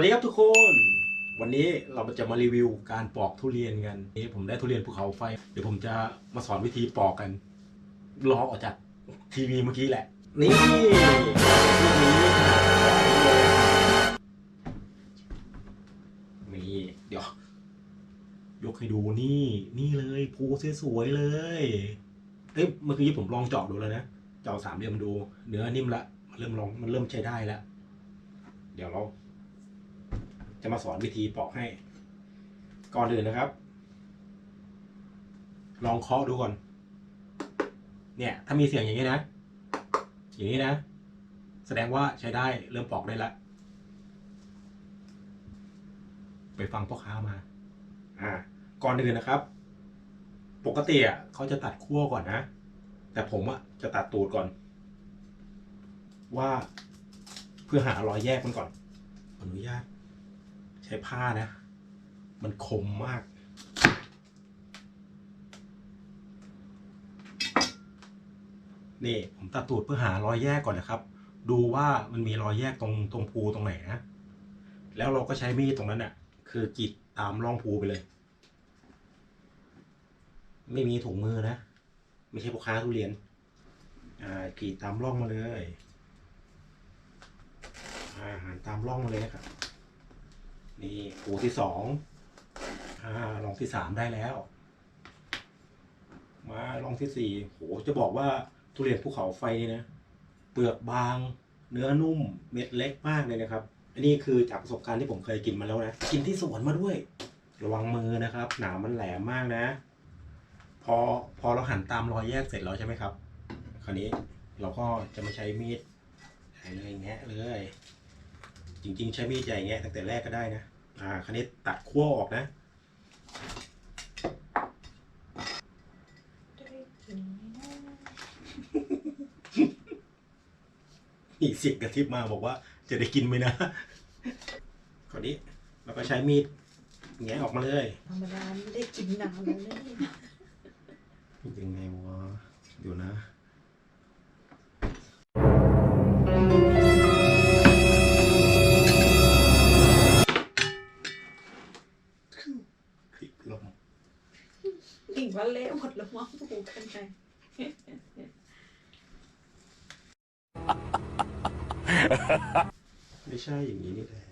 วัสดีครับทุกคน วันนี้เราจะมารีวิวการปอกทุเรียนกันนี่ผมได้ทุเรียนภูเขาไฟ เดี๋ยวผมจะมาสอนวิธีปอกกันลอกออกจากทีวีเมื่อกี้แหละ นี่ลูกนี้นี่เดี๋ยวยกให้ดูนี่นี่เลยภูสวยๆเลยเอ้ยเมื่อกี้ผมลองเจาะดูแล้วนะเจาะสามเหลี่ยมดู เนื้อนิ่มละมันเริ่มลองมันเริ่มใช้ได้แล้วเดี๋ยวเรา จะมาสอนวิธีปอกให้ ก่อนอื่นนะครับ ลองเคาะดูก่อน เนี่ย ถ้ามีเสียงอย่างนี้นะ อย่างนี้นะ แสดงว่าใช้ได้เริ่มปอกได้แล้วไปฟังพ่อค้ามา อ่า ก่อนอื่นนะครับ ปกติอะเขาจะตัดขั้วก่อนนะ แต่ผมอะจะตัดตูดก่อน ว่าเพื่อหารอยแยกมันก่อน อนุญาต ใช้ผ้านะ มันคมมากนี่ผมตัดตูดเพื่อหารอยแยกก่อนนะครับ ดูว่ามันมีรอยแยกตรงตรงภูตรงไหนนะ แล้วเราก็ใช้มีดตรงนั้นน่ะ คือกรีดตามร่องภูไปเลย ไม่มีถุงมือนะ ไม่ใช่พ่อค้าทุเรียน อ่ากรีดตามร่องมาเลย อาหันตามร่องมาเลยนะครับ นี่ภูที่สองอ่าลองที่สามได้แล้ว มาลองที่สี่โหจะบอกว่าทุเรียนภูเขาไฟนี่นะเปลือกบาง เนื้อนุ่ม เม็ดเล็กมากเลยนะครับ อันนี้คือจากประสบการณ์ที่ผมเคยกินมาแล้วนะ กินที่สวนมาด้วย ระวังมือนะครับ หนามมันแหลมมากนะ พอพอเราหั่นตามรอยแยกเสร็จแล้วใช่ไหมครับ คราวนี้เราก็จะมาใช้มีดใช้เลยแงะเลย จริง ๆ ใช้มีดใหญ่แงะตั้งแต่แรกก็ได้นะ อ่าคราวนี้ตัดขั้วออกนะอีกเสียงกระทิบมาบอกว่าจะได้กินไหมนะคราวนี้เราก็ใช้มีดแงะออกมาเลยธรรมดาไม่ได้กินนานแล้วนะเนี่ยยังไงวะเดี๋ยวนะิ่งว่าเละหมดแล้วมั้งผูกันไงไม่ใช่อย่างนี้นี่แหละ